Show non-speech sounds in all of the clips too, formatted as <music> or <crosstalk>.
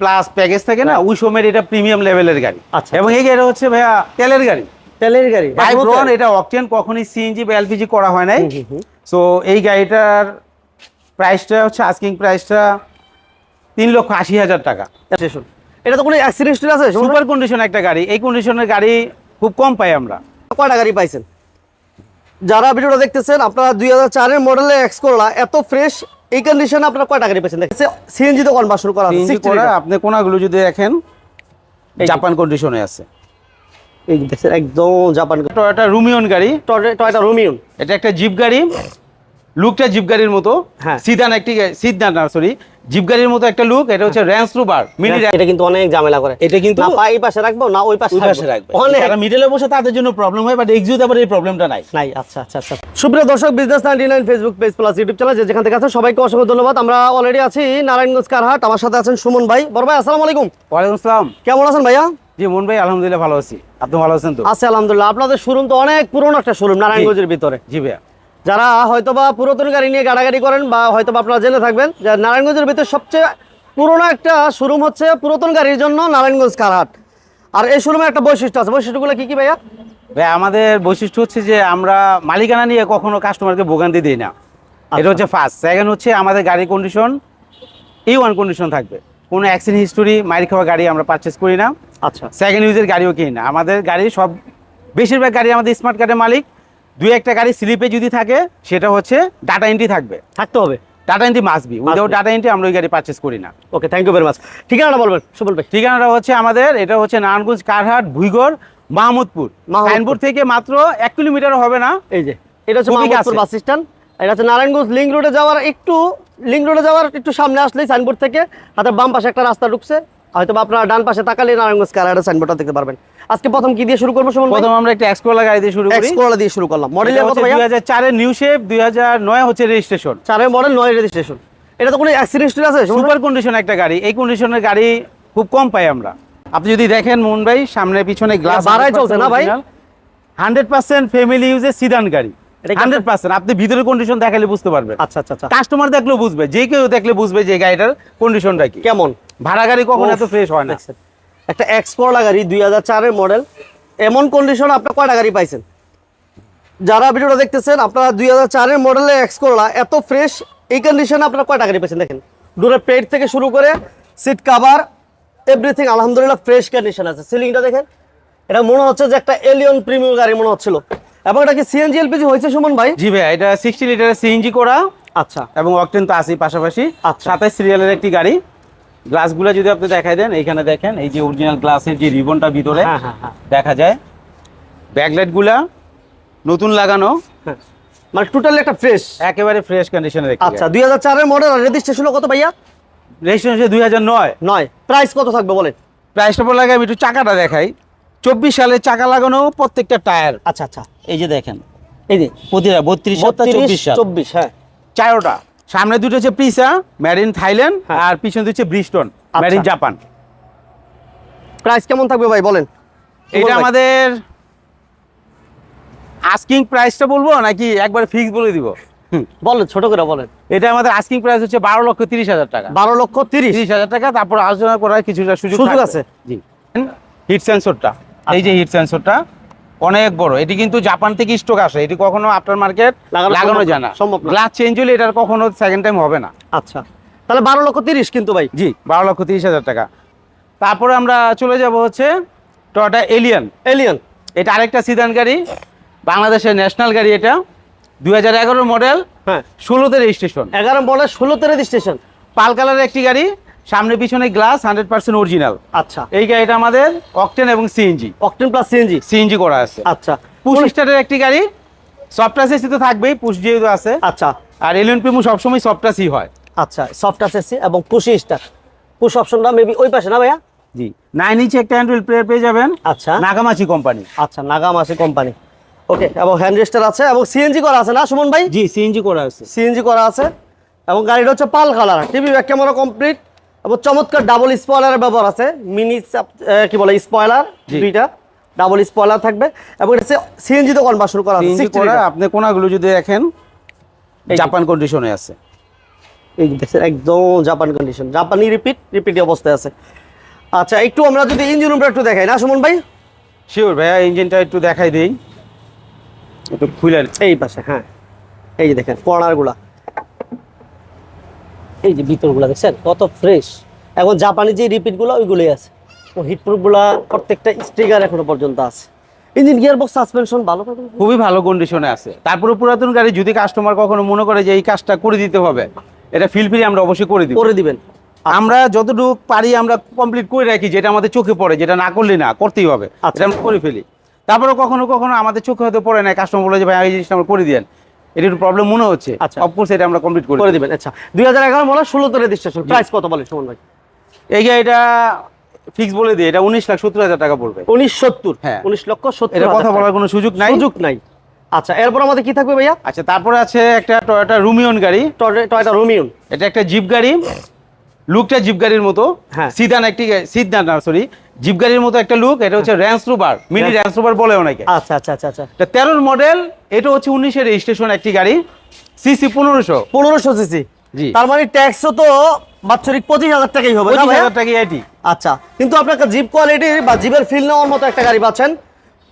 Plus package থাকে না ওই সময়ের এটা প্রিমিয়াম লেভেলের গাড়ি। আচ্ছা, এবং এই গাড়ি হচ্ছে ভাইয়া তেলের গাড়ি। তেলের গাড়ি ভাইব্রন এটা অকটেন কখনোই সিএনজি বা এলপিজি করা হয় নাই। সো এই গাড়িটার প্রাইসটা হচ্ছে আস্কিং প্রাইসটা তিন লক্ষ আশি হাজার টাকা। এটা তো কোনো অ্যাক্সিডেন্ট আছে? সুপার কন্ডিশন একটা গাড়ি। এই কন্ডিশনের গাড়ি খুব কম পাই আমরা। কয়টা গাড়ি পাইছেন? যারা ভিডিওটা দেখতেছেন আপনারা দুই হাজার চারের মডেলে এক্স করলা এত ফ্রেশ এই কন্ডিশনে আপনার কয় টাকা পেয়েছেন দেখেন সিএনজি তো কনভার্সন করা আছে সিএনজি 60 করা আপনি কোনাগুলো যদি দেখেন জাপান কন্ডিশনে আছে। এই দেখেন একদম জাপান টয়োটা রুমিয়ন গাড়ি। টয়োটা রুমিয়ন এটা একটা জিপ গাড়ি। লুকটা জিপ গাড়ির মতো। হ্যাঁ। সিদান একটি সিদান না সরি জিপ গাড়ির মতো একটা লুক এটা হচ্ছে র্যান্স রুবার মিনি এটা কিন্তু অনেক ঝামেলা করে। এটা কিন্তু না এই পাশে রাখব না ওই পাশে পাশে রাখবে। অনেক। যারা মিডলে বসে তাদের জন্য প্রবলেম হয় বাট এক্সিউতে আবার এই প্রবলেমটা নাই। নাই আচ্ছা আচ্ছা আচ্ছা। সুপ্রিয় দর্শক business ninety nine Facebook page plus YouTube channel যে যেখান থেকে আছেন সবাইকে অসংখ্য ধন্যবাদ। আমরা অলরেডি আছি নারায়ণগঞ্জ কারহাট আমার সাথে আছেন সুমন ভাই। বড় ভাই আসসালামু আলাইকুম। ওয়ালাইকুম আসসালাম। কেমন আছেন ভাইয়া? জি মন ভাই আলহামদুলিল্লাহ ভালো আছি। আপনি ভালো আছেন তো? আছে আলহামদুলিল্লাহ। আপনাদের শোরুম তো অনেক পুরনো একটা শোরুম নারায়ণগঞ্জের ভিতরে। জি ভাইয়া। যারা হয়তোবা পুরাতন গাড়ি নিয়ে গাড়াগাড়ি করেন বা হয়তোবা আপনারা জেনে থাকবেন যে নারায়ণগঞ্জের ভিতরে সবচেয়ে পুরনো একটা শোরুম হচ্ছে পুরাতন গাড়ির জন্য নারায়ণগঞ্জ কারহাট। আর এই শোরুমের একটা বৈশিষ্ট্য আছে। বৈশিষ্ট্যগুলো কি কি ভাইয়া? ভাই আমাদের বৈশিষ্ট্য হচ্ছে যে আমরা মালিকানা নিয়ে কখনো কাস্টমারকে ভোগান্তি দিই না। আচ্ছা। এটা হচ্ছে ফার্স্ট সেকেন্ড হচ্ছে আমাদের গাড়ির কন্ডিশন এই ওয়ান কন্ডিশন থাকবে। কোনো অ্যাক্সিডেন্ট হিস্টোরি মারি খাওয়া গাড়ি আমরা পারচেস করি না। আচ্ছা। সেকেন্ড ইউজের গাড়িও কিনি না। আমাদের গাড়ি সব বেশিরভাগ গাড়ি আমাদের স্মার্ট কার্ডের মালিক। দুই একটা গাড়ি স্লিপে যদি থাকে সেটা হচ্ছে ডাটা এন্ট্রি থাকবে। থাকতে হবে। ডাটা এন্ট্রি মাসবি উইদাউট ডাটা এন্ট্রি আমরা ওই গাড়ি পারচেস করি না। Okay thank you very much ঠিকানাটা বলবেন সুবল ভাই। ঠিকানাটা হচ্ছে আমাদের এটা হচ্ছে নারায়ণগঞ্জ কারহাট ভুইগড় মাহমুদপুর। মাহমুদপুর। সাইনপুর থেকে মাত্র এক কিলোমিটার হবে না। এই যে এটা হচ্ছে মাহমুদপুর বাস স্ট্যান্ড। এটা হচ্ছে নারায়ণগঞ্জ লিঙ্ক রোডে যাওয়ার একটু লিঙ্ক রোডে যাওয়ার একটু সামনে আসলেই সাইনবোর্ড থেকে হাতের বাম পাশে একটা রাস্তা ঢুকছে। হয়তো আপনারা ডান পাশে তাকালে নারায়ণগঞ্জ কারাড়ের সাইনবোর্ডটা দেখতে পারবেন। আজকে প্রথম কি দিয়ে শুরু করব সুমন প্রথম আমরা একটা এক্সকোলা গাড়ি দিয়ে শুরু করি। এক্স করোলা দিয়ে শুরু করলাম। মডেলের কত দুই হাজার চারের নিউ শেপ দুই হাজার নয় হচ্ছে রেজিস্ট্রেশন চারের মডেল নয় রেজিস্ট্রেশন এটা তো কোনো অ্যাক্সিডেন্ট আছে সুপার কন্ডিশন একটা গাড়ি। এই কন্ডিশনের গাড়ি খুব কম পাই আমরা। আপনি যদি দেখেন মোহন ভাই সামনে পিছনে গ্লাস বাড়ায় চলছে না ভাই? হান্ড্রেড পার্সেন্ট ফ্যামিলি ইউজে সিদান গাড়ি। হান্ড্রেড পার্সেন্ট আপনি ভিতরে কন্ডিশন দেখালে বুঝতে পারবেন। আচ্ছা আচ্ছা আচ্ছা। কাস্টমার দেখলেও বুঝবে যে কেউ দেখলে বুঝবে যে গাড়িটার কন্ডিশনটা কি। কেমন? ভাড়া গাড়ি কখন এত ফ্রেশ হয় না। একটা এক্স করোলা গাড়ি দুই হাজার চারের মডেল এমন কন্ডিশন আপনার কয়টা গাড়ি পাইছেন? যারা ভিডিওটা দেখতেছেন আপনারা দুই হাজার চারের মডেলে এক্স করোলা এত ফ্রেশ এই কন্ডিশনে আপনারা কয়টা গাড়ি পাইছেন দেখেন? ডোরের পেট থেকে শুরু করে সিট কাভার এভরিথিং আলহামদুলিল্লাহ ফ্রেশ কন্ডিশন আছে। সিলিংটা দেখেন। এটা মনে হচ্ছে যে একটা এলিয়ন প্রিমিয়াম গাড়ি মনে হচ্ছিল। এবং এটা কি সিএনজি এলপিজি হয়েছে সুমন ভাই? জি ভাই এটা সিক্সটি লিটারের সিএনজি করা আচ্ছা। এবং অকটেন তো আছেই পাশাপাশি। আচ্ছা। সাতাইশ সিরিয়ালের একটি গাড়ি। গ্লাসগুলো যদি আপনি দেখাই দেন এইখানে দেখেন এই যে অরিজিনাল গ্লাসের যে রিবনটা ভিতরে হ্যাঁ হ্যাঁ হ্যাঁ। দেখা যায়। ব্যাকলাইটগুলা নতুন লাগানো। মানে টোটালি একটা ফ্রেশ একেবারে ফ্রেশ কন্ডিশনের একটি আচ্ছা দুই হাজার চারের মডেল রেজিস্ট্রেশন কত ভাইয়া? রেজিস্ট্রেশন হচ্ছে দুই হাজার নয়। নয়। প্রাইস কত থাকবে বলেন? প্রাইসটা পর লাগে আমি একটু চাকাটা দেখাই। চব্বিশ সালে চাকা লাগানো প্রত্যেকটা টায়ার। আচ্ছা আচ্ছা। এই যে দেখেন। এই যে প্রতিটা বত্রিশ সপ্তাহ চব্বিশ সাল। চব্বিশ হ্যাঁ। চারোটা সামনে দুটো হচ্ছে প্রিসা মেড ইন থাইল্যান্ড। আর পিছনে হচ্ছে ব্রিস্টন আচ্ছা। জাপান প্রাইস কেমন থাকবে ভাই বলেন? এটা আমাদের আস্কিং প্রাইসটা বলব নাকি একবার ফিক্স বলে দিব। বলেন ছোট করে বলেন। এটা আমাদের আস্কিং প্রাইস হচ্ছে বারো লক্ষ তিরিশ হাজার টাকা। বারো লক্ষ তিরিশ? তিরিশ হাজার টাকা তারপর আলোচনা করার কিছুটা সুযোগ সুযোগ আছে? জি। হিট সেন্সরটা এই যে হিট সেন্সরটা অনেক বড়। এটি কিন্তু জাপান থেকে স্টক আসে। এটি কখনো আফটার মার্কেট লাগানো যায় না, সম্ভব। গ্লাস চেঞ্জ হলে এটার কখনো সেকেন্ড টাইম হবে না। আচ্ছা। তাহলে বারো লক্ষ তিরিশ কিন্তু ভাই। জি বারো লক্ষ তিরিশ হাজার টাকা। তারপরে আমরা চলে যাব হচ্ছে টয়টা এলিয়ান এলিয়ন এটা আরেকটা সিদান গাড়ি। বাংলাদেশের ন্যাশনাল গাড়ি এটা। দুই হাজার এগারো মডেল হ্যাঁ। ষোলোতে রেজিস্ট্রেশন এগারো মডেল ষোলোতে রেজিস্ট্রেশন পাল কালারের একটি গাড়ি। সামনে পিছনে গ্লাস হান্ড্রেড পার্সেন্ট অরিজিনাল আচ্ছা। এই গাড়িটা আমাদের অকটেন এবং CNG octane plus CNG CNG করা আছে। আচ্ছা। পুশ স্টারের একটি গাড়ি সফটওয়্যার এসি তো থাকবেই পুশ যেহেতু আছে। আচ্ছা। আর এলিয়ন প্রিমো সবসময় সফটওয়্যারই হয়। আচ্ছা সফট এসি এবং পুশি স্টার পুশ অপশনটা মেবি ওই পাশে না ভাইয়া? জি। নাইন ইঞ্চি একটা হ্যান্ডেল প্লেয়ার পেয়ে যাবেন। আচ্ছা। নাগামাচি কোম্পানি আচ্ছা নাগামাসি কোম্পানি ওকে এবং হ্যান্ড রেস্টার আছে এবং সিএনজি করা আছে না সুমন ভাই? জি সিএনজি করা আছে। সিএনজি করা আছে এবং গাড়িটা হচ্ছে pearl colour. TV back camera complete এবং চমৎকার ডাবল স্পয়লারের ব্যবহার আছে। মিনি কি বলে স্পয়লার দুইটা। ডাবল স্পয়লার থাকবে। এবং এটা সিএনজি তো কনভার্সন করা আছে। সিএনজি 60 করা আপনি কোনাগুলো যদি দেখেন জাপান কন্ডিশনে আছে। এই দেখছেন একদম জাপান কন্ডিশন জাপানি রিপিট রিপিট অবস্থায় আছে। আচ্ছা একটু আমরা যদি ইঞ্জিন রুমটা একটু দেখাই। না সুমন ভাই? শিওর ভাইয়া ইঞ্জিনটা একটু দেখাই দিই। একটু খুলে এই পাশে হ্যাঁ। এই যে দেখেন কর্নারগুলা এই যে ভিতরগুলা দেখছেন কত ফ্রেশ এখন জাপানি যে রিপিটগুলো ওইগুলোই আছে। ও হিটপ্রুফগুলা প্রত্যেকটা স্টিকার এখনও পর্যন্ত আছে। ইঞ্জিন গিয়ার বক্স সাসপেনশন ভালো খুবই ভালো কন্ডিশনে আছে। তারপরে পুরাতন গাড়ি যদি কাস্টমার কখনো মনে করে যে এই কাজটা করে দিতে হবে এটা ফিল ফ্রি আমরা অবশ্যই করে দিব। করে দিবেন। আমরা যতটুকু পারি আমরা কমপ্লিট করে রাখি যেটা আমাদের চোখে পড়ে যেটা না করলে না করতেই হবে। আচ্ছা। এটা আমরা করে ফেলি। তারপরে কখনো কখনো আমাদের চোখে হতে পড়ে না কাস্টমার বলে যে ভাই এই জিনিসটা আমরা করে দিয়েন। এটা একটু প্রবলেম মনে হচ্ছে। আচ্ছা। অফকোর্স এটা আমরা কমপ্লিট করে করে দেবেন। আচ্ছা দুই হাজার এগারো মনে ষোলোতে রেজিস্ট্রেশন প্রাইস কত বলে সুমন ভাই? এই এটা ফিক্স বলে দিই এটা উনিশ লাখ সত্তর হাজার টাকা পড়বে। উনিশ সত্তর? হ্যাঁ। উনিশ লক্ষ সত্তর এটা কথা বলার কোনো সুযোগ নাই। সুযোগ নাই। আচ্ছা এরপর আমাদের কি থাকবে ভাইয়া? আচ্ছা তারপরে আছে একটা টয়োটা রুমিয়ন গাড়ি। টয়টা রোমিয়ন এটা একটা জিপ গাড়ি। লুকটা জিপ গাড়ির মতো। হ্যাঁ। সিদান একটি সিদান না সরি জিপ গাড়ির মতো একটা লুক এটা হচ্ছে র্যান্স রুবার মিনি। র্যান্স রুবার বলে অনেকে। আচ্ছা আচ্ছা আচ্ছা আচ্ছা। তেরোর মডেল এটা হচ্ছে উনিশের রেজিস্ট্রেশন একটি গাড়ি সিসি পনেরোশো। পনেরোশো সিসি জি। তার মানে ট্যাক্সও তো বাৎসরিক পঁচিশ হাজার টাকাই হবে পঁচিশ হাজার টাকা এটি। আচ্ছা কিন্তু আপনার জিপ কোয়ালিটির বা জিপের ফিল নেওয়ার মতো একটা গাড়ি পাচ্ছেন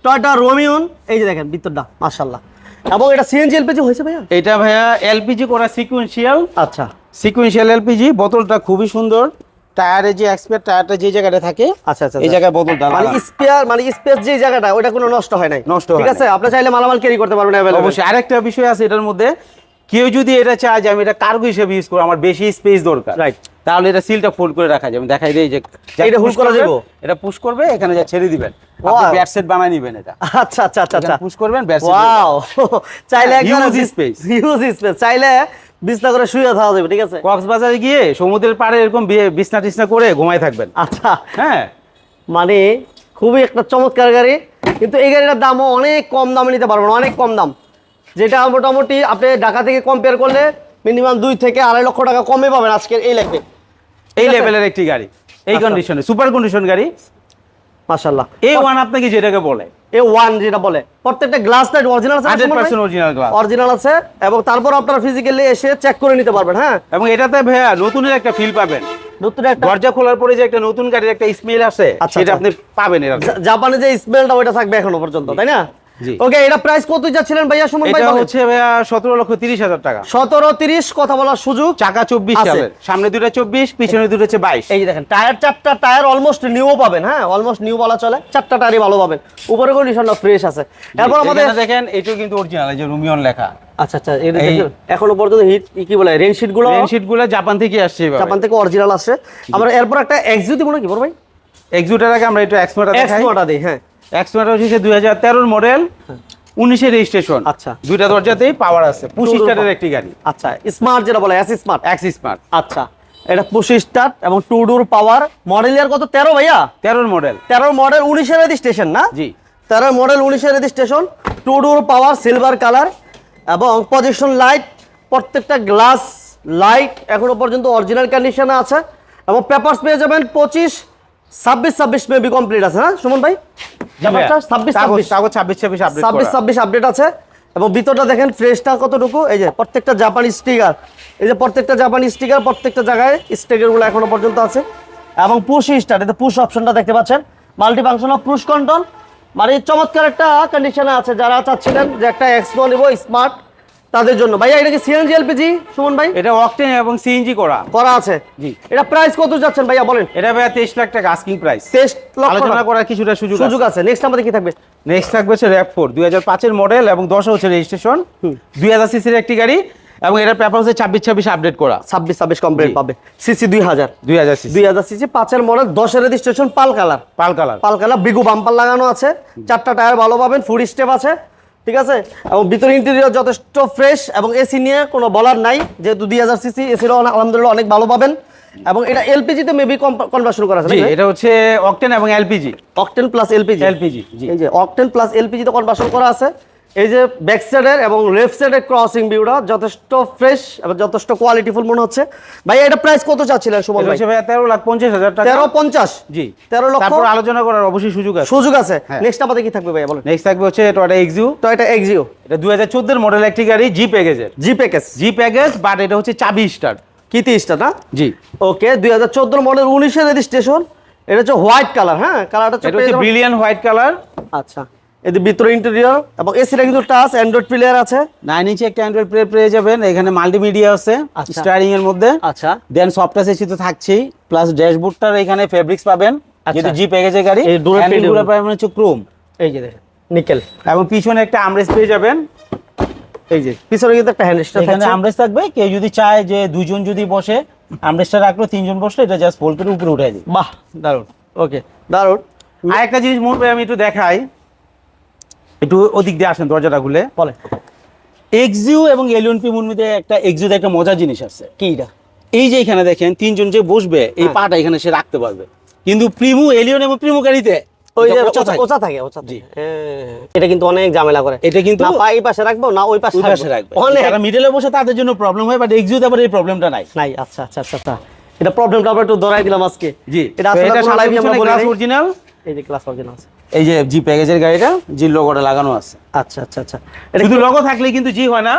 টয়টা রোমিয়ন এই যে দেখেন ভিতরটা মাশাল্লাহ এবং এটা সিএনজি এলপিজি হয়েছে ভাইয়া? এটা ভাইয়া এলপিজি করা সিকুয়েন্সিয়াল আচ্ছা। সিকুয়েন্সিয়াল এলপিজি বোতলটা খুবই সুন্দর। টায়ারে যে এক্সপায়ার টায়ারটা যে জায়গাটা থাকে আচ্ছা আচ্ছা এই জায়গায় বোতলটা মানে স্পেয়ার মানে স্পেস যে জায়গাটা ওটা কোনো নষ্ট হয় নাই। নষ্ট ঠিক আছে? আপনি চাইলে মালামাল ক্যারি করতে পারবেন available। অবশ্যই। আরেকটা বিষয় আছে এটার মধ্যে। কেউ যদি এটা চায় যে আমি এটা কার্গো হিসেবে ইউজ করব আমার বেশি স্পেস দরকার। রাইট তাহলে এটা সিলটা ফোল্ড করে রাখা যাবে। দেখাই দিই যে push hold করা যাব? এটা পুশ করবে এখানে যা ছেড়ে দিবেন. আপনি ব্যাট সেট বানাই নেবেন এটা। আচ্ছা আচ্ছা আচ্ছা আচ্ছা। পুশ করবেন ব্যাট সেট ওয়াও চাইলে একদম <laughs> Huge space. হিউজ স্পেস চাইলে বিছনা করে শুয়ে থাকা যাবে ঠিক আছে? কক্সবাজারে গিয়ে সমুদ্রের পাড়ে এরকম বিছনা টিছনা করে ঘুমায় থাকবেন। আচ্ছা। হ্যাঁ। মানে খুবই একটা চমৎকার গাড়ি কিন্তু এই গাড়িটার দামও অনেক কম দামে নিতে পারবেন অনেক কম দাম। যেটা মোটামুটি আপনি ঢাকা থেকে কম্পেয়ার করলে মিনিমাম দুই থেকে আড়াই লক্ষ টাকা কমে পাবেন আজকের এই লাইফে এই লেভেলের একটি গাড়ি এই। কন্ডিশনে সুপার কন্ডিশন গাড়ি। মাশাল্লাহ এই ওয়ান আপনাকে যেটাকে বলে। এ ওয়ান যেটা বলে। প্রত্যেকটা গ্লাস লাইট অরিজিনাল আছে hundred percent original glass original আছে এবং তারপর আপনারা ফিজিক্যালি এসে চেক করে নিতে পারবেন হ্যাঁ? এবং এটাতে ভাইয়া নতুনের একটা ফিল পাবেন। নতুন একটা দরজা খোলার পরে যে একটা নতুন গাড়ির একটা স্মেল আছে আচ্ছা, সেটা আচ্ছা। আপনি পাবেন জাপানে যে স্মেলটা ওইটা থাকবে এখনও পর্যন্ত তাই না। ওকে এটা প্রাইস কত যাচ্ছিলেন ভাইয়া? সুমন ভাই এটা হচ্ছে ভাইয়া সতেরো লক্ষ তিরিশ হাজার টাকা। সতেরো তিরিশ কথা বলার সুযোগ চাকা চব্বিশ আছে। সামনে দুটা চব্বিশ পিছনে দুটো হচ্ছে বাইশ। এই যে দেখেন টায়ার চারটা টায়ার অলমোস্ট নিউ পাবেন হ্যাঁ? অলমোস্ট নিউ বলা চলে। চারটা টায়ারই ভালো পাবেন। উপরে কন্ডিশনটা ফ্রেশ আছে। এরপর আমাদের দেখেন এটাও কিন্তু অরিজিনাল এই যে রুমিয়ন লেখা। আচ্ছা আচ্ছা এখনও পর্যন্ত হিট কি বলে রেনশিটগুলো শিটগুলো জাপান থেকে আসছে জাপান থেকে অরিজিনাল আসছে। আমরা এরপর একটা এক্সিউ দিব নাকি বড় ভাই? এক্সুটার আগে আমরা একটু এক্সমোটা দেখাই। এক্সপোটা দিই হ্যাঁ। এক্সমোটা হচ্ছে দুই হাজার তেরোর মডেল উনিশের রেজিস্ট্রেশন আচ্ছা। দুইটা দরজাতেই পাওয়ার আছে Two-door স্টারের একটি গাড়ি। আচ্ছা স্মার্ট যেটা বলে এস স্মার্ট অ্যাক্সিস স্মার্ট আচ্ছা এটা পুশি স্টার্ট এবং two door power model year কত? তেরো ভাইয়া? তেরোর মডেল তেরোর মডেল উনিশের রেজিস্ট্রেশন না? জি। তেরোর মডেল উনিশের registration two door power silver colour এবং পজিশন লাইট প্রত্যেকটা গ্লাস লাইট এখনও পর্যন্ত অরিজিনাল কন্ডিশনে আছে। এবং পেপারস পেয়ে যাবেন পঁচিশ ছাব্বিশ ছাব্বিশ মেবি কমপ্লিট আছে না সুমন ভাই? ছাব্বিশ ছাব্বিশ আপডেট আছে। এবং ভিতরটা দেখেন ফ্রেশটা কতটুকু? এই যে প্রত্যেকটা জাপানি স্টিকার এই যে প্রত্যেকটা জাপানি স্টিকার প্রত্যেকটা জায়গায় স্টিকারগুলো এখনও পর্যন্ত আছে। এবং পুশ স্টার্ট এতে পুশ অপশনটা দেখতে পাচ্ছেন। Multi function off push control মানে চমৎকার একটা কন্ডিশনে আছে যারা চাচ্ছিলেন যে একটা এক্সপো নিব স্মার্ট তাদের জন্য। ভাইয়া এটা কি সিএনজি এলপিজি সুমন ভাই? এটা অকটেন এবং সিএনজি করা। করা আছে। জি। এটা প্রাইস কত যাচ্ছেন ভাইয়া বলেন? এটা ভাইয়া তেইশ লাখ টাকা আস্কিং প্রাইস তেইশ লক্ষ আলোচনা করার কিছুটা সুযোগ সুযোগ আছে। নেক্সট আমাদের কি থাকবে? নেক্সট থাকবে হচ্ছে র্যাপ ফোর দুই হাজার পাঁচের মডেল এবং দশ হচ্ছে রেজিস্ট্রেশন দুই হাজার সিসির একটি গাড়ি এবং এটার পেপার হচ্ছে ছাব্বিশ ছাব্বিশ আপডেট করা। ছাব্বিশ ছাব্বিশ কমপ্লিট পাবে। সিসি দুই হাজার। দুই হাজার সিসি দুই হাজার সিসি পাঁচের মডেল দশের registration pearl colour. Pearl colour. Pearl colour বিগু bumper লাগানো আছে। চারটা টায়ার ভালো পাবেন ফুড স্টেপ আছে। ঠিক আছে? এবং ভিতরে ইন্টেরিয়র যথেষ্ট ফ্রেশ এবং এসি নিয়ে কোনো বলার নাই। যেহেতু দুই হাজার সিসি এসিরও আলহামদুলিল্লাহ অনেক ভালো পাবেন। এবং এটা এলপিজি তে মেবি কনভার্সন করা আছে এটা হচ্ছে অকটেন এবং LPG octane plus LPG LPG জি। এই যে অকটেন প্লাস এলপিজি তে কনভার্সন করা আছে। এই যে ব্যাক সাইডের এবং লেফট সাইডের ক্রসিং ভিউটা যথেষ্ট ফ্রেশ এবং যথেষ্ট কোয়ালিটিফুল মনে হচ্ছে। ভাই এটা প্রাইস কত চাচ্ছিলেন সুমন ভাই? ভাইয়া তেরো লাখ পঞ্চাশ হাজার টাকা। তেরো পঞ্চাশ? জি। তেরো লক্ষ? তারপর আলোচনা করার অবশ্যই সুযোগ আছে। সুযোগ আছে। হ্যাঁ। নেক্সট আমাদের কি থাকবে ভাই বলেন। নেক্সট থাকবে হচ্ছে টয়টা এক্সিউ তো এটা এক্সিও এটা দুই হাজার চোদ্দের মডেল একটি গাড়ি জি প্যাকেজের G package G package but এটা হচ্ছে চাবি স্টার কি তিরিশটা না? জি। ওকে দুই হাজার চোদ্দ মডেল উনিশের রেজিস্ট্রেশন এটা হচ্ছে হোয়াইট কালার হ্যাঁ? কালারটা হচ্ছে ব্রিলিয়ান হোয়াইট কালার আচ্ছা। এদের ভিতরে ইন্টেরিয়র এবং এসিটা কিন্তু টাচ অ্যান্ড্রয়েড প্লেয়ার আছে। নাইন ইঞ্চি একটা অ্যান্ড্রয়েড প্লে পেয়ে যাবেন। এখানে মাল্টিমিডিয়া আছে আচ্ছা। স্টারিং এর মধ্যে। আচ্ছা। দেন সফটওয়্যার এসি তো থাকছেই প্লাস ড্যাশবোর্ডটার এখানে ফেব্রিক্স পাবেন আচ্ছা। যেহেতু জি প্যাকেজের গাড়ি। এই। গুলো পাবেন হচ্ছে ক্রোম এই যে দেখেন নিকেল এবং পিছনে একটা আমরেস পেয়ে যাবেন। এই যে পিছনে কিন্তু একটা এখানে থাকছে। আমরেস থাকবে। কেউ যদি চায় যে দুজন যদি বসে আমরেসটা রাখল তিনজন বসল এটা জাস্ট ফোল্ড করে উপরে উঠে দিই বাহ দারুণ। ওকে দারুণ। আর একটা জিনিস মনে হয় আমি একটু দেখাই। একটু ওদিক দিয়ে আসেন দরজাটা খুলে। বলে এক্সিউ এবং এলিয়ন পি মুরমিতে একটা এক্সিউতে একটা মজার জিনিস আছে। কি এটা? এই যে এখানে দেখেন তিনজন যে বসবে এই হ্যাঁ। পাটা এখানে সে রাখতে পারবে। কিন্তু প্রিমু এলিয়ন এবং প্রিমু গাড়িতে ওই যে এটা ওচা থাকে। ওচা থাকে ওচা জি। থাকে। হ্যাঁ, এটা কিন্তু অনেক ঝামেলা করে। এটা কিন্তু না এই পাশে রাখব না ওই পাশে পাশে রাখবে। অনেক। যারা মিডলে বসে তাদের জন্য প্রবলেম হয় বাট এক্সিউতে আবার এই প্রবলেমটা নাই। নাই। আচ্ছা আচ্ছা আচ্ছা আচ্ছা। এটা প্রবলেমটা আমরা একটু দিলাম আজকে। জি। এটা আসলে আমরা বলি অরিজিনাল এই যে ক্লাস অরিজিনাল আছে। এই যে জি প্যাকেজের গাড়িটা জি লোগোটা লাগানো আছে। আচ্ছা আচ্ছা আচ্ছা। এটা শুধু লোগো থাকলে কিন্তু জি হয় না।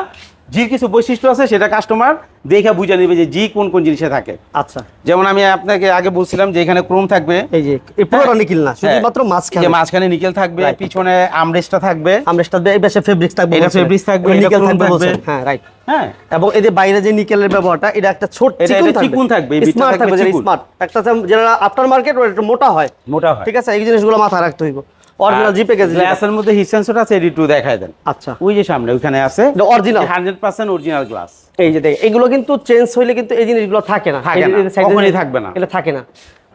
জির কিছু বৈশিষ্ট্য আছে সেটা কাস্টমার দেখে বুঝে নেবে যে জি কোন কোন জিনিসে থাকে। আচ্ছা। যেমন আমি আপনাকে আগে বলছিলাম যে এখানে ক্রোম থাকবে। এই যে এই পুরোটা নিকিল না শুধুমাত্র হ্যাঁ। মাঝখানে যে মাঝখানে নিকেল থাকবে পিছনে আমরেস্টটা থাকবে। আমরা সেটা এই পাশে ফেব্রিক্স থাকবে এটা fabrics থাকবে, নিকেল থাকবে। হ্যাঁ রাইট হ্যাঁ। এবং এই যে বাইরে যে নিকেলের ব্যবহারটা এটা একটা ছোট চিকুন থাকবে, স্মার্ট থাকবে। স্মার্ট একটা যেটা আফটার মার্কেট ওটা একটু মোটা হয়। মোটা হয়। ঠিক আছে? এই জিনিসগুলো মাথায় রাখতে হইব। অরিজিনাল জি প্যাকেজ গ্লাসের মধ্যে হিট সেন্সর আছে এডি টু দেখায় দেন। আচ্ছা। ওই যে সামনে ওইখানে আছে? হান্ড্রেড পার্সেন্ট অরিজিনাল গ্লাস এই যে এগুলো কিন্তু চেঞ্জ হইলে কিন্তু এই জিনিসগুলো থাকে না। থাকে কখনোই থাকবে না। এটা থাকে না।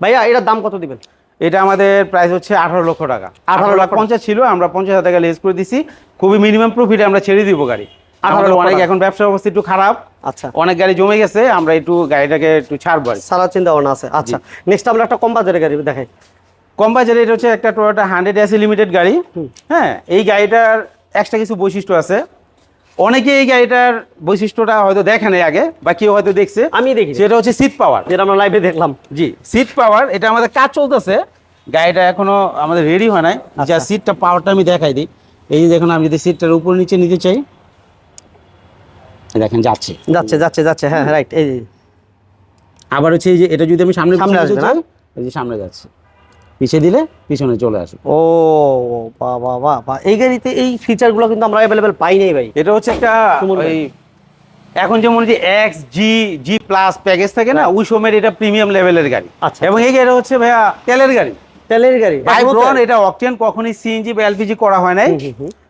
ভাইয়া এটার দাম কত দিবেন? এটা আমাদের প্রাইস হচ্ছে আঠারো লক্ষ টাকা। আঠারো লাখ। পঞ্চাশ ছিল আমরা পঞ্চাশ হাজার টাকা লেস করে দিছি। খুবই মিনিমাম প্রফিটে আমরা ছেড়ে দিব গাড়ি। 18 অনেক এখন ব্যবসা অবস্থা একটু খারাপ। আচ্ছা। অনেক গাড়ি জমে গেছে আমরা একটু গাড়িটাকে একটু ছাড়বো। সারা চিন্তা ভাবনা আছে। আচ্ছা। নেক্সট আমরা একটা কম বাজারের গাড়ি দেখাই। কম বাজারে এটা হচ্ছে একটা টোয়োটা হান্ড্রেড এসি লিমিটেড গাড়ি। হ্যাঁ এই গাড়িটার এক্সট্রা কিছু বৈশিষ্ট্য আছে। অনেকে এই গাড়িটার বৈশিষ্ট্যটা হয়তো দেখে নাই আগে বা কেউ হয়তো দেখছে। আমি দেখি সেটা হচ্ছে সিট পাওয়ার যেটা আমরা লাইভে দেখলাম। জি সিট পাওয়ার এটা আমাদের কাজ চলতেছে। গাড়িটা এখনও আমাদের রেডি হয় নাই। যা আচ্ছা। সিটটা পাওয়ারটা আমি দেখাই দিই। এই যে দেখুন আমি যদি সিটটার উপর নিচে নিতে চাই। দেখেন যাচ্ছে। যাচ্ছে যাচ্ছে যাচ্ছে। হ্যাঁ রাইট এই যে। আবার হচ্ছে এই যে এটা যদি আমি সামনে সামনে আসবে না? এই যে সামনে যাচ্ছে। পিছিয়ে দিলে পিছনে চলে আসবে। ও বাহ বাহ বাহ বাহ এই গাড়িতে এই ফিচারগুলো কিন্তু আমরা অ্যাভেলেবেল পাই নাই ভাই। এটা হচ্ছে একটা ওই এখন যেমন যে X G G plus package থাকে না ওই সময়ের এটা প্রিমিয়াম লেভেলের গাড়ি। আচ্ছা। এবং এই গাড়িটা হচ্ছে ভাইয়া তেলের গাড়ি। তেলের গাড়ি। ভাইব্রন এটা অকটেন কখনই সিএনজি বা এলপিজি করা হয় নাই।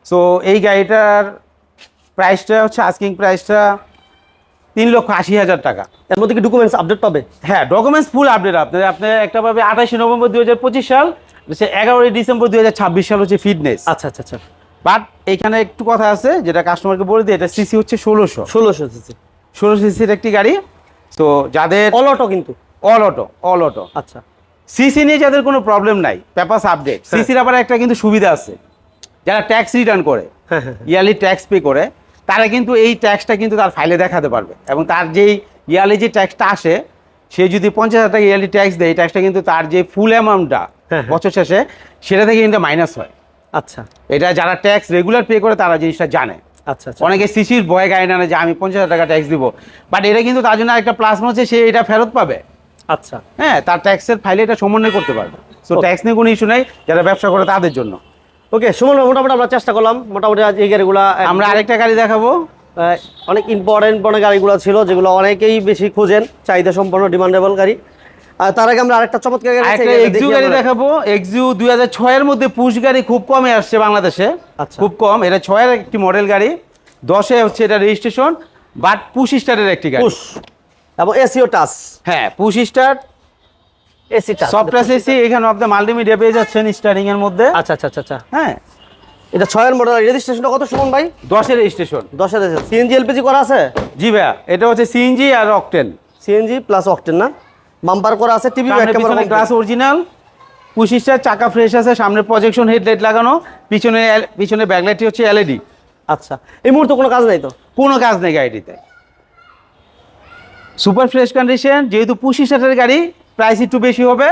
সো এই গাড়িটার প্রাইসটা হচ্ছে আস্কিং প্রাইসটা তিন লক্ষ আশি হাজার টাকা। এর মধ্যে কি ডকুমেন্টস আপডেট পাবে? হ্যাঁ ডকুমেন্টস ফুল আপডেট আপনার আপনার একটা পাবে আঠাশে নভেম্বর দুই হাজার পঁচিশ সাল সে এগারোই ডিসেম্বর দুই হাজার ছাব্বিশ সাল হচ্ছে ফিটনেস আচ্ছা আচ্ছা আচ্ছা। বাট এখানে একটু কথা আছে যেটা কাস্টমারকে বলে দিই এটা সিসি হচ্ছে ষোলোশো। ষোলোশো সিসি ষোলো সিসির একটি গাড়ি। তো যাদের অল অটো কিন্তু। অল অটো অল অটো আচ্ছা। সিসি নিয়ে যাদের কোনো প্রবলেম নাই পেপাস আপডেট। সিসির আবার একটা কিন্তু সুবিধা আছে। যারা ট্যাক্স রিটার্ন করে ইয়ারলি ট্যাক্স পে করে তারা কিন্তু এই ট্যাক্সটা কিন্তু তার ফাইলে দেখাতে পারবে। এবং তার যেই ইয়ারলি যে ট্যাক্সটা আসে সে যদি পঞ্চাশ হাজার টাকা ইয়ারলি ট্যাক্স দেয় এই ট্যাক্সটা কিন্তু তার যে ফুল অ্যামাউন্টটা হ্যাঁ। বছর শেষে সেটা থেকে কিন্তু মাইনাস হয়। আচ্ছা। এটা যারা ট্যাক্স রেগুলার পে করে তারা জিনিসটা জানে। আচ্ছা আচ্ছা। অনেকে সিসির ভয় গাড়ি না যে আমি পঞ্চাশ হাজার টাকা ট্যাক্স দিব। বাট এটা কিন্তু তার জন্য একটা প্লাস হচ্ছে সে এটা ফেরত পাবে। আচ্ছা। হ্যাঁ তার ট্যাক্সের ফাইলে এটা সমন্বয় করতে পারবে। সো ট্যাক্স নিয়ে কোনো ইস্যু নেই যারা ব্যবসা করে তাদের জন্য। ওকে সুমন ভাই, মোটামুটি আমরা চেষ্টা করলাম। মোটামুটি আজ এই গাড়িগুলো আমরা আরেকটা গাড়ি দেখাবো। অনেক ইম্পর্টেন্ট ইম্পর্টেন্ট গাড়িগুলো ছিল যেগুলো অনেকেই বেশি খোঁজেন। চাহিদা সম্পন্ন ডিমান্ডেবল গাড়ি। আর তার আগে আমরা আরেকটা চমৎকার গাড়ি এক্সিউ গাড়ি। দেখাবো। এক্সিউ দুই হাজার ছয়ের মধ্যে পুশ গাড়ি খুব কমে আসছে বাংলাদেশে। আচ্ছা। খুব কম। এটা ছয়ের একটি মডেল গাড়ি। দশে হচ্ছে এটা রেজিস্ট্রেশন বাট পুশ স্টারের একটি গাড়ি। পুশ এবং এসিও টাচ হ্যাঁ push star AC touch software AC এখানে আপনি মাল্টিমিডিয়া পেয়ে যাচ্ছেন স্টারিং এর মধ্যে। আচ্ছা আচ্ছা আচ্ছা আচ্ছা। হ্যাঁ। এটা ছয়ের মডেল রেজিস্ট্রেশনটা কত সুমন ভাই? দশের রেজিস্ট্রেশন দশের সিএনজি এলপিজি করা আছে? জি ভাইয়া এটা হচ্ছে সিএনজি আর অকটেন সিএনজি প্লাস অকটেন না? বাম্পার করা আছে টিভি গ্লাস অরিজিনাল পঁচিশটার চাকা ফ্রেশ আছে সামনে প্রজেকশন হেডলাইট লাগানো পিছনে পিছনে ব্যাকলাইটটি হচ্ছে এলইডি আচ্ছা এই মুহূর্তে কোনো কাজ নাই তো? কোনো কাজ নেই গাড়িটিতে সুপার ফ্রেশ কন্ডিশন যেহেতু হাজারের গাড়ি প্রাইস একটু বেশি হবে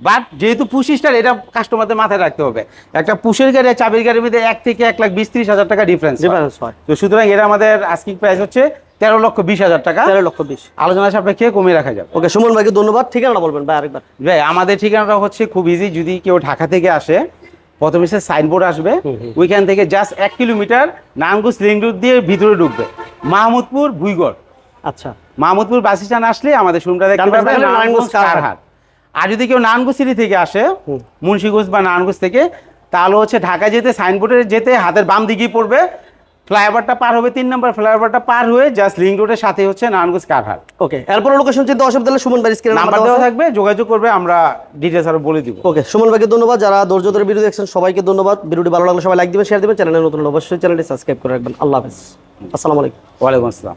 বাট যেহেতু পঁচিশটার এটা কাস্টমারদের মাথায় রাখতে হবে। একটা পুষের গাড়ি চাবির গাড়ির মধ্যে এক থেকে এক লাখ বিশ ত্রিশ হাজার টাকা ডিফারেন্স ডিফারেন্স হয়। তো সুতরাং এটা আমাদের আস্কিং প্রাইস হচ্ছে তেরো লক্ষ বিশ হাজার টাকা। তেরো লক্ষ বিশ। আলোচনা সাপেক্ষে কমিয়ে রাখা যাবে। ওকে সুমন ভাইকে ধন্যবাদ। ঠিকানাটা বলবেন ভাই আরেকবার। ভাই আমাদের ঠিকানাটা হচ্ছে খুব ইজি যদি কেউ ঢাকা থেকে আসে প্রথমে সে সাইনবোর্ড আসবে। ওইখান থেকে জাস্ট এক কিলোমিটার নানগুস লিং রোড দিয়ে ভিতরে ঢুকবে। মাহমুদপুর ভুইগড়। আচ্ছা। মাহমুদপুর বাস স্ট্যান্ড আসলে আমাদের শোরুমটা দেখতে থাকলে নারায়ণগঞ্জ কারহাট। আর যদি কেউ নারায়ণগঞ্জ সিটি থেকে আসে মুন্সিগঞ্জ বা নারায়ণগঞ্জ থেকে তাহলে হচ্ছে ঢাকা যেতে সাইনবোর্ডে যেতে হাতের বাম দিকেই পড়বে। ফ্লাইওভারটা পার হবে তিন নম্বর ফ্লাইওভারটা পার হয়ে জাস্ট লিং রোডের সাথে হচ্ছে নারায়ণগঞ্জ কারহাট। ওকে এরপর লোকেশন চিন্তা অসুবিধা হলে সুমন ভাই স্ক্রিনে নাম্বার দেওয়া থাকবে যোগাযোগ করবে আমরা ডিটেলস আরও বলে দিব। ওকে সুমন ভাইকে ধন্যবাদ। যারা ধৈর্য ধরে ভিডিও দেখছেন সবাইকে ধন্যবাদ। ভিডিওটি ভালো লাগলে সবাই লাইক দিবেন শেয়ার দিবেন। চ্যানেলে নতুন অবশ্যই চ্যানেলটি সাবস্ক্রাইব করে রাখবেন। আল্লাহ হাফেজ। আসসালামু আলাইকুম। ওয়ালাইকুম আসসালাম।